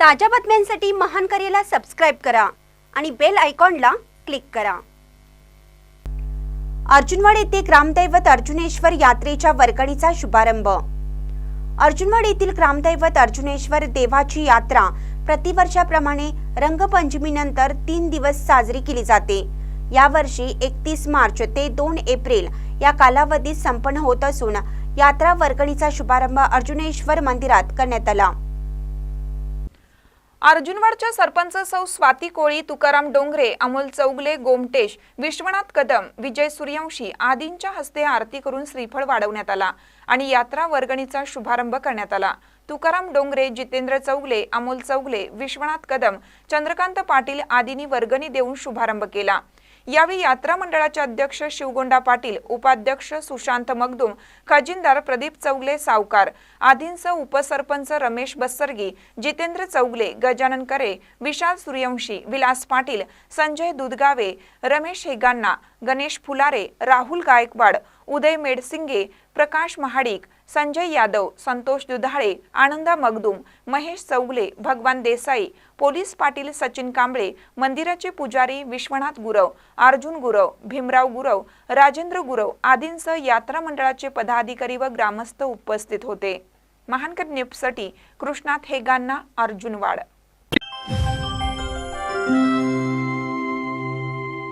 ताज्या बातम्यांसाठी महान करेला सबस्क्राईब करा आणि बेल आयकॉनला क्लिक करा. अर्जुनवाड येथे ग्रामदैवत अर्जुनेश्वर यात्रेच्या वर्गणीचा शुभारंभ. अर्जुनवाड येथील ग्रामदैवत अर्जुनेश्वर देवाची यात्रा प्रतिवर्षाप्रमाणे रंगपंचमीनंतर तीन दिवस साजरी केली जाते. यावर्षी एकतीस मार्च ते दोन एप्रिल या कालावधीत संपन्न होत असून यात्रा वर्गणीचा शुभारंभ अर्जुनेश्वर मंदिरात करण्यात आला. अर्जुनवाडच्या सरपंच सौ स्वाती कोळी तुकाराम डोंगरे अमोल चौगले गोमटेश विश्वनाथ कदम विजय सूर्यवंशी आदींच्या हस्ते आरती करून श्रीफळ वाढवण्यात आला आणि यात्रा वर्गणीचा शुभारंभ करण्यात आला. तुकाराम डोंगरे जितेंद्र चौगले अमोल चौगले विश्वनाथ कदम चंद्रकांत पाटील आदींनी वर्गणी देऊन शुभारंभ केला. यावेळी यात्रा मंडळाचे अध्यक्ष शिवगोंडा पाटील उपाध्यक्ष सुशांत मगदुम खजिनदार प्रदीप चौगले सावकार आदींसह उपसरपंच रमेश बस्सरगी जितेंद्र चौगले गजानन करे विशाल सूर्यवंशी विलास पाटील संजय दुधगावे रमेश हेगांना गणेश फुलारे राहुल गायकवाड उदय मेडसिंगे प्रकाश महाडिक संजय यादव संतोष दुधाळे आनंदा मगदुम महेश चौगले भगवान देसाई पोलीस पाटील सचिन कांबळे मंदिराचे पुजारी विश्वनाथ गुरव अर्जुन गुरव भीमराव गुरव राजेंद्र गुरव आदींसह यात्रा मंडळाचे पदाधिकारी व ग्रामस्थ उपस्थित होते. महानकर न्यूजसाठी कृष्णात हेगांना अर्जुनवाड